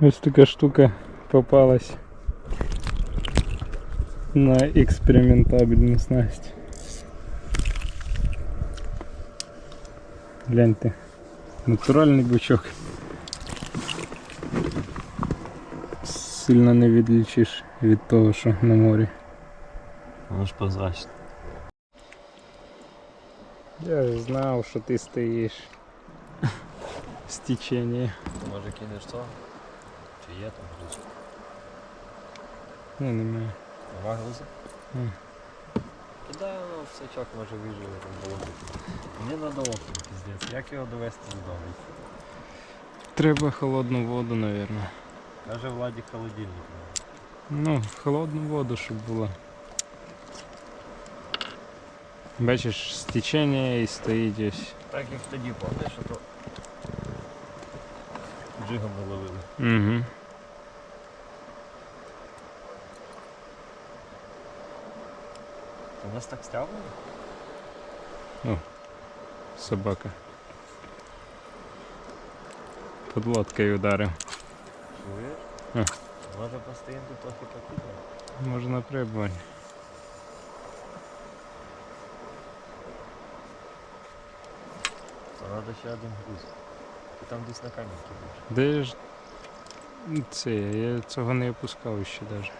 Ось така штука попалась на експериментабельну снасть. Гляньте. Натуральний бучок. Сильно не відлічиш від того, що на морі. Воно ж прозрачне. Я ж знав, що ти стоїш. З течення. Ти може кинеш то? Чи є там груз? Ну, немає. Нема грузу? Ні. Кидай воно в сачок, може виживе там було. Мені надо окно, піздець. Як його довести додому? Треба холодну воду, мабуть. Каже Владі холодильник. Ну, холодну воду, щоб було. Бачиш, стечення і стоїть ось. Так як тоді, пам'ятаєш, що то джигом ми ловили. Угу. У нас так стягнули? Собака. Под лодкою ударив. Чуєш? А. Може постоїмо тут трохи покидати? Можна прибувати. Треба ще один груз. Ти там десь на камінки будеш. Де ж це? Я цього не опускав ще навіть.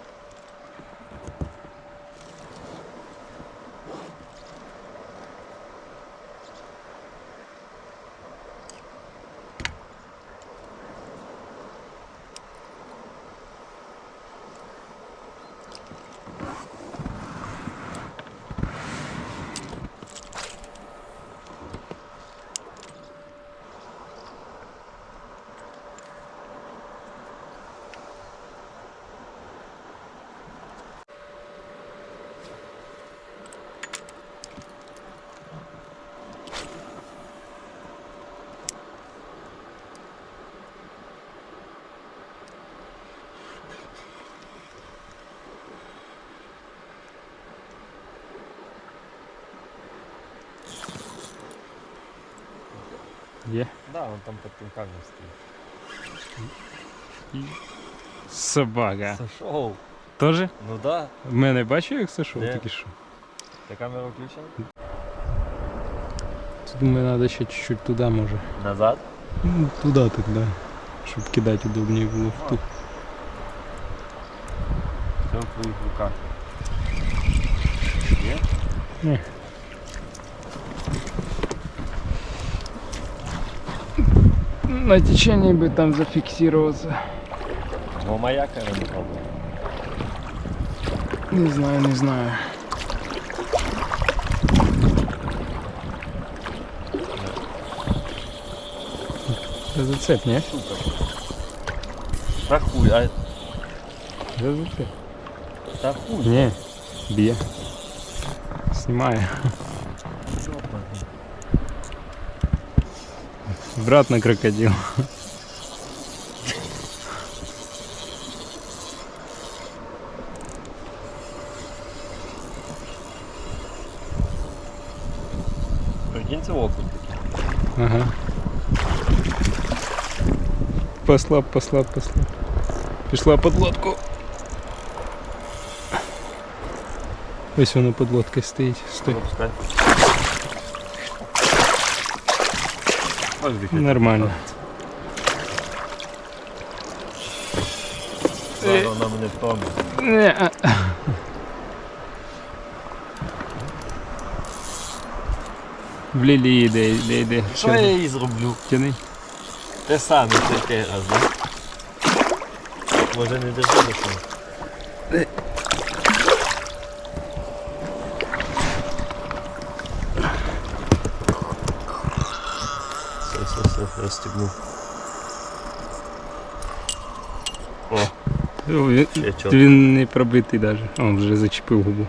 Є. Да, он там під камнем стоїть. Собака. Сошов. Тоже? Ну да. В мене бачив, як сошов тільки що. Та камера включена? Тут думаю, треба ще чуть-чуть туди може. Назад? Ну, Туди так, да. Щоб кидати удобніше було в ту. Все в твоїх руках. Є? Ні. На течении бы там зафиксироваться. Ну маяка не пробував. Не знаю, не знаю. Да зацеп, не? Та хуй, а Да зацеп. та хуй. Не, бье. Снимаю. Брат на крокодил. Прикинь, це окунь. Ага. Послаб, послаб, послаб. Пішла под лодку. Ось вона под лодкою стоїть. Стой. Запускай. Ось дихай. Нормально. Зараз вона мене втомить. Не, а. В лілії йде, йде, йде. Що я їй зроблю? Тяни. Те саме третій раз, да? Може не держи до цього? Все, розстегнув. О, ще чого. він не пробитий навіть. Вже зачепив губу.